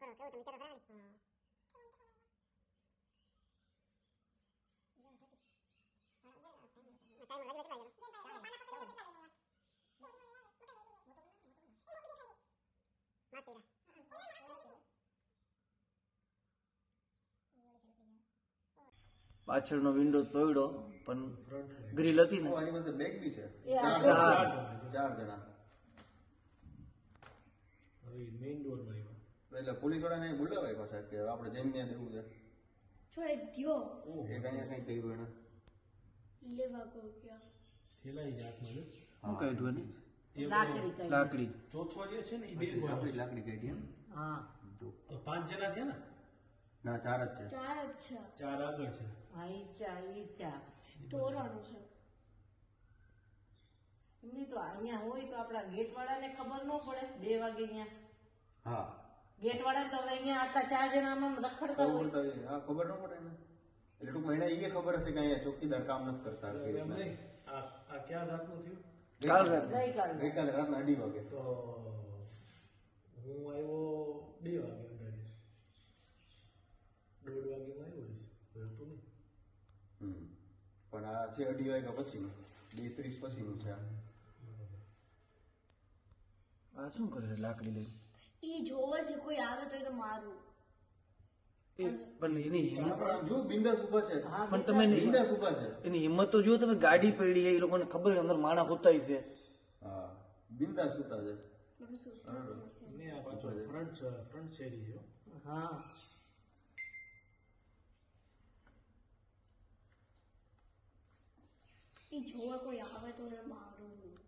કરો કેવું તમે વિચારો ખરા ને? ટાઈમ લાગે કેટલા વાગ્યાનો? માસ કર્યા. પાછળનો વિન્ડો તોડ્યો પણ ગ્રીલ હતી ને? આની પાસે બેગ બી છે. ચાર ચાર. જણા. હવે મેઇન ડોરમાં આવ્યા એટલે પોલીસ વાળાને બોલાવાય પાછા કે આપણે જઈને ત્યાં દેવું છે. જો એક થયો એક અહીંયા કઈ કહ્યું એને લેવા ગયો ક્યાં? થેલા જ હાથમાં. શું કાઢ્યું ને એ લાકડી કઈ લાકડી. ચોથો જે છે ને એ બે આપણી લાકડી કાઢી એમ? હા. જો. તો પાંચ જણા થયા ને? ના ચાર જ છે. ચાર જ છે. ચાર આગળ છે. હા ઈ ચા ઈ ચા તોરણ છે. એમની તો અહીંયા હોય તો આપણા ગેટ વાળાને ખબર ન પડે બે વાગે અહીંયા હા. ગેટ વાળા તો અહીંયા આટલા ચાર જણા આમ રખડતા હોય પડતા હોય. હા ખબર ન પડે ને. એટલે ટૂંકમાં એને એ ખબર હશે કે અહીંયા ચોકીદાર કામ નથી કરતા આ આ ક્યાં રાતનું થયું? કાલ રાત ગઈકાલે. રાતના અઢી વાગે. તો હું આવ્યો બે વાગે અંદાજે દોઢ વાગે હું આવ્યો હોઈશ હતું નહીં. હમ. પણ આ છે અઢી વાગ્યા પછીનું. બે ત્રીસ પછીનું છે આ. આ શું કરે છે? લાકડી લઈ ઈ જોવે છે કોઈ આવે તો એને મારું. એ પણ એની હિંમત જો બિંદાસ ઊભા છે. પણ તમે એની- બિંદાસ ઊભા છે. એની હિંમત તો જુઓ તમે ગાડી પડી છે એ લોકોને ખબર છે અંદર માણસ હોતા છે. હા બિંદાસ સુતા છે. બાપા સુતા જ નથી. ને આ પાછો ફ્રન્ટ ફ્રન્ટ શેરી છે. હા. એ જોવા કોઈ આવે તો એને મારું.